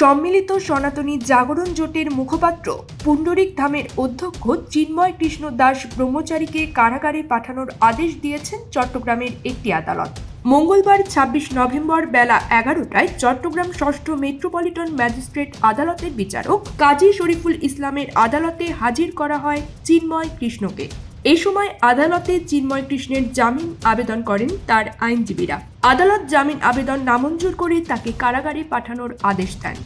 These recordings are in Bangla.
সম্মিলিত সনাতনী জাগরণ জোটের মুখপাত্র পুণ্ডরিক ধামের অধ্যক্ষ চিন্ময় কৃষ্ণ দাস ব্রহ্মচারীকে কারাগারে পাঠানোর আদেশ দিয়েছেন চট্টগ্রামের একটি আদালত। মঙ্গলবার ছাব্বিশ নভেম্বর বেলা এগারোটায় চট্টগ্রাম ষষ্ঠ মেট্রোপলিটন ম্যাজিস্ট্রেট আদালতের বিচারক কাজী শরীফুল ইসলামের আদালতে হাজির করা হয় চিন্ময় কৃষ্ণকে। এই সময় আদালতে চিন্ময় কৃষ্ণের জামিন আবেদন করেন তার আইনজীবীরা। আদালত জামিন আবেদন নামঞ্জুর করে তাকে কারাগারে পাঠানোর আদেশ দেন।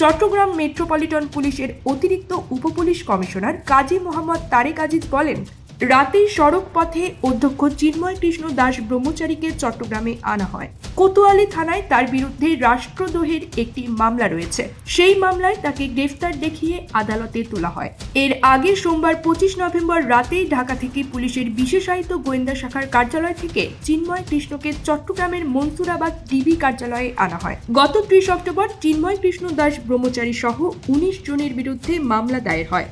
চট্টগ্রাম মেট্রোপলিটন পুলিশের অতিরিক্ত উপপুলিশ কমিশনার কাজী মোহাম্মদ তারেক আজিজ বলেন রাতে সড়ক পথে অধ্যক্ষ চিন্ময় কৃষ্ণ দাস ব্রহ্মচারীকে চট্টগ্রামে আনা হয়। কোতোয়ালি থানায় তার বিরুদ্ধে রাষ্ট্রদ্রোহের একটি মামলা রয়েছে। সেই মামলায় তাকে গ্রেফতার দেখিয়ে আদালতে তোলা হয়। এর আগে সোমবার পঁচিশ নভেম্বর রাতে ঢাকা থেকে পুলিশের বিশেষায়িত গোয়েন্দা শাখার কার্যালয় থেকে চিন্ময় কৃষ্ণকে চট্টগ্রামের মনসুরাবাদ ডিবি কার্যালয়ে আনা হয়। গত ত্রিশ অক্টোবর চিন্ময় কৃষ্ণ দাস ব্রহ্মচারী সহ উনিশ জনের বিরুদ্ধে মামলা দায়ের হয়।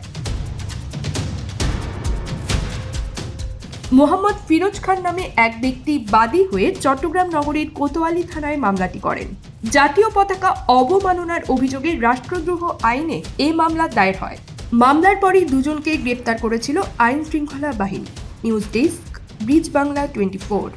মোহাম্মদ ফিরোজ খান নামে এক ব্যক্তি বাদী হয়ে চট্টগ্রাম নগরীর কোতোয়ালি থানায় মামলাটি করেন। জাতীয় পতাকা অবমাননার অভিযোগে রাষ্ট্রদ্রোহ আইনে এ মামলা দায়ের হয়। মামলার পরই দুজনকে গ্রেপ্তার করেছিল আইন শৃঙ্খলা বাহিনী। News desk, bridge Bangla twenty four.